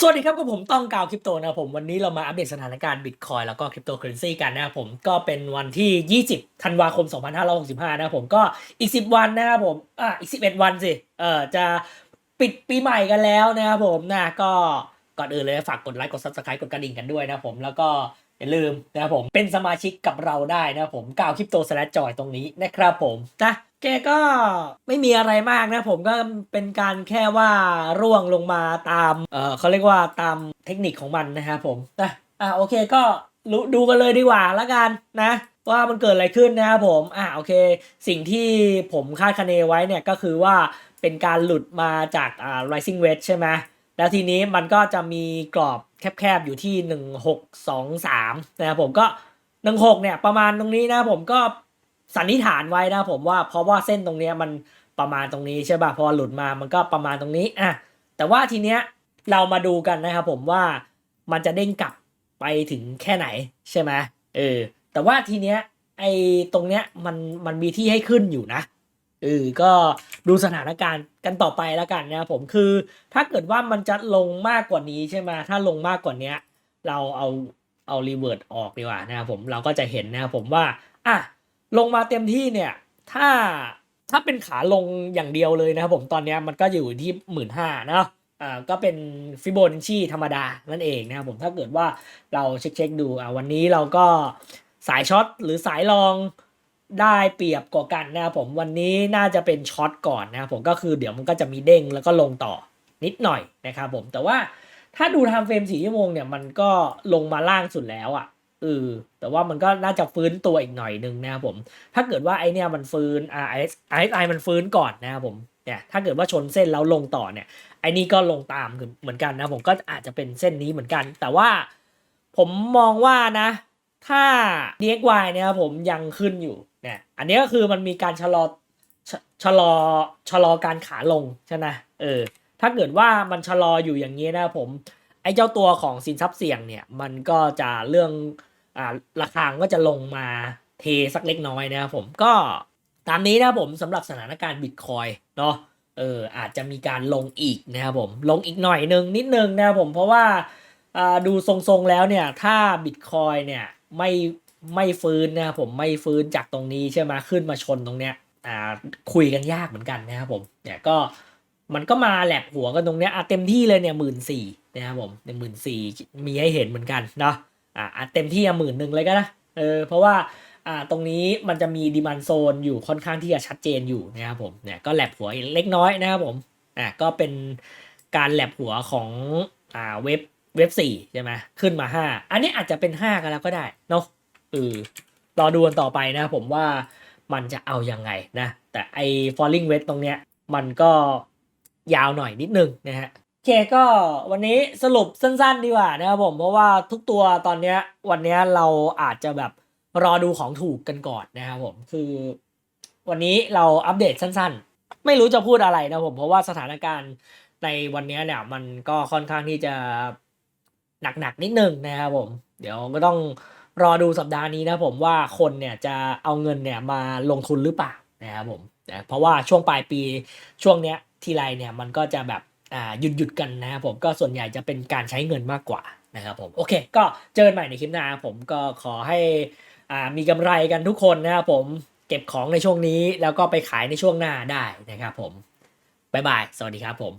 สวัสดีครับกับผมต้องกาวคริปโตนะผมวันนี้เรามาอัปเดตสถานการณ์บิตคอยแล้วก็คริปโตเคอเรนซีกันนะครับผมก็เป็นวันที่ 20 ธันวาคม 2565 นะครับผมก็อีก 10 วันนะครับผมอะอีก 11 วันสิเออจะปิดปีใหม่กันแล้วนะครับผมนะก็ก่อนอื่นเลยฝากกดไลค์กด subscribe กดกระดิ่งกันด้วยนะครับผมแล้วก็อย่าลืมนะครับผมเป็นสมาชิกกับเราได้นะครับผมกาวคริปโตสแลจอยตรงนี้นะครับผมนะ แกก็ไม่มีอะไรมากนะ ผมก็เป็นการแค่ว่าร่วงลงมาตาม เออเขาเรียกว่าตามเทคนิคของมันนะครับผมนะอะโอเคก็รู้ดูกันเลยดีกว่าละกันนะ ว่ามันเกิดอะไรขึ้นนะครับผมอะโอเค สิ่งที่ผมคาดคะเนไว้เนี่ยก็คือว่าเป็นการหลุดมาจากอ่า rising wedge ใช่ไหมแล้วทีนี้มันก็จะมีกรอบแคบๆอยู่ที่ 1623นะครับผมก็ 16เนี่ยประมาณตรงนี้นะผมก็ สันนิษฐานไว้นะผมว่าเพราะว่าเส้นตรงเนี้ยมันประมาณตรงนี้ใช่ป่ะพอหลุดมามันก็ประมาณตรงนี้อะแต่ว่าทีเนี้ยเรามาดูกันนะครับผมว่ามันจะเด้งกลับไปถึงแค่ไหนใช่ไหมเออแต่ว่าทีเนี้ยไอ้ตรงเนี้ยมันมันมีที่ให้ขึ้นอยู่นะเออก็ดูสถานการณ์กันต่อไปแล้วกันนะครับผมคือ ถ้าเกิดว่ามันจะลงมากกว่านี้ใช่ไหมถ้าลงมากกว่านี้เราเอาเอารีเวิร์ดออกดีกว่านะครับผมเราก็จะเห็นนะครับผมว่าอะ ลงมาเต็มที่เนี่ย ถ้าถ้าเป็นขาลงอย่างเดียวเลยนะครับผมตอนนี้มันก็อยู่ที่หมื่นห้าเนาะอ่าก็เป็นฟิโบนัชชีธรรมดานั่นเองนะครับผมถ้าเกิดว่าเราเช็คเช็คๆดูอ่าวันนี้เราก็สายช็อตหรือสายรองได้เปรียบกว่ากันนะครับผมวันนี้น่าจะเป็นช็อตก่อนนะครับผมก็คือเดี๋ยวมันก็จะมีเด้งแล้วก็ลงต่อนิดหน่อยนะครับผมแต่ว่าถ้าดูทม์เฟรมสี่ชั่วโมงเนี่ยมันก็ลงมาล่างสุดแล้วอะ่ะ เออแต่ว่ามันก็น่าจะฟื้นตัวอีกหน่อยหนึ่งนะครับผม ถ้าเกิดว่าไอเนี่ยมันฟื้น RS RSI มันฟื้นก่อนนะครับผมเนี่ยถ้าเกิดว่าชนเส้นแล้วลงต่อเนี่ยไอนี่ก็ลงตามเหมือนกันนะผมก็อาจจะเป็นเส้นนี้เหมือนกัน แต่ว่าผมมองว่านะ ถ้า DXY เนี่ยครับผมยังขึ้นอยู่เนี่ยอันนี้ก็คือมันมีการชะลอชะชะลอชะลอการขาลงใช่ไหมเออถ้าเกิดว่ามันชะลออยู่อย่างนี้นะครับผมไอ้เจ้าตัวของสินทรัพย์เสี่ยงเนี่ยมันก็จะเรื่อง อ่าราคาก็จะลงมาเทสักเล็กน้อยนะครับผมก็ตามนี้นะครับผมสำหรับสถานการณ์บิตคอยเนาะเอออาจจะมีการลงอีกนะครับผมลงอีกหน่อยหนึ่งนิดนึงนะครับผมเพราะว่าดูทรงๆแล้วเนี่ยถ้าบิตคอยเนี่ยไม่ไม่ฟื้นนะครับผมไม่ฟื้นจากตรงนี้ใช่ไหมขึ้นมาชนตรงเนี้ยอ่าคุยกันยากเหมือนกันนะครับผมเนี่ยก็มันก็มาแหลบหัวกันตรงเนี้ยอะเต็มที่เลยเนี่ยหมื่นสี่นะครับผมในหมื่นสี่มีให้เห็นเหมือนกันเนาะ อะเต็มที่อะหมื่นหนึ่งเลยก็นะเออเพราะว่าอ่าตรงนี้มันจะมีดีมันโซนอยู่ค่อนข้างที่จะชัดเจนอยู่นะครับผมเนี่ยก็แหลบหัวเล็กน้อยนะครับผมอะก็เป็นการแหลบหัวของอ่าเว็บเว็บสี่ใช่ไหมขึ้นมาห้าอันนี้อาจจะเป็นห้ากันแล้วก็ได้เนาะเออรอดูกันต่อไปนะผมว่ามันจะเอายังไงนะ แต่ไอ้ falling wedge ตรงเนี้ยมันก็ยาวหน่อยนิดนึงนะฮะ เคก็วันนี้สรุปสั้นๆดีกว่านะครับผมเพราะว่าทุกตัวตอนเนี้ยวันเนี้ยเราอาจจะแบบรอดูของถูกกันก่อนนะครับผมคือ วันนี้เราอัปเดตสั้นๆ ไม่รู้จะพูดอะไรนะผมเพราะว่าสถานการณ์ในวันนี้เนี่ยมันก็ค่อนข้างที่จะหนักๆนิดนึงนะครับผม เดี๋ยวก็ต้องรอดูสัปดาห์นี้นะผมว่าคนเนี่ยจะเอาเงินเนี่ยมาลงทุนหรือเปล่านะครับผมเพราะว่าช่วงปลายปีช่วงเนี้ยทีไรเนี่ยมันก็จะแบบ หยุดหยุดกันนะครับผมก็ส่วนใหญ่จะเป็นการใช้เงินมากกว่านะครับผมโอเค ก็เจอกันใหม่ในคลิปหน้าผมก็ขอให้อ่ามีกำไรกันทุกคนนะครับผมเก็บของในช่วงนี้แล้วก็ไปขายในช่วงหน้าได้นะครับผมบ๊ายบาย สวัสดีครับผม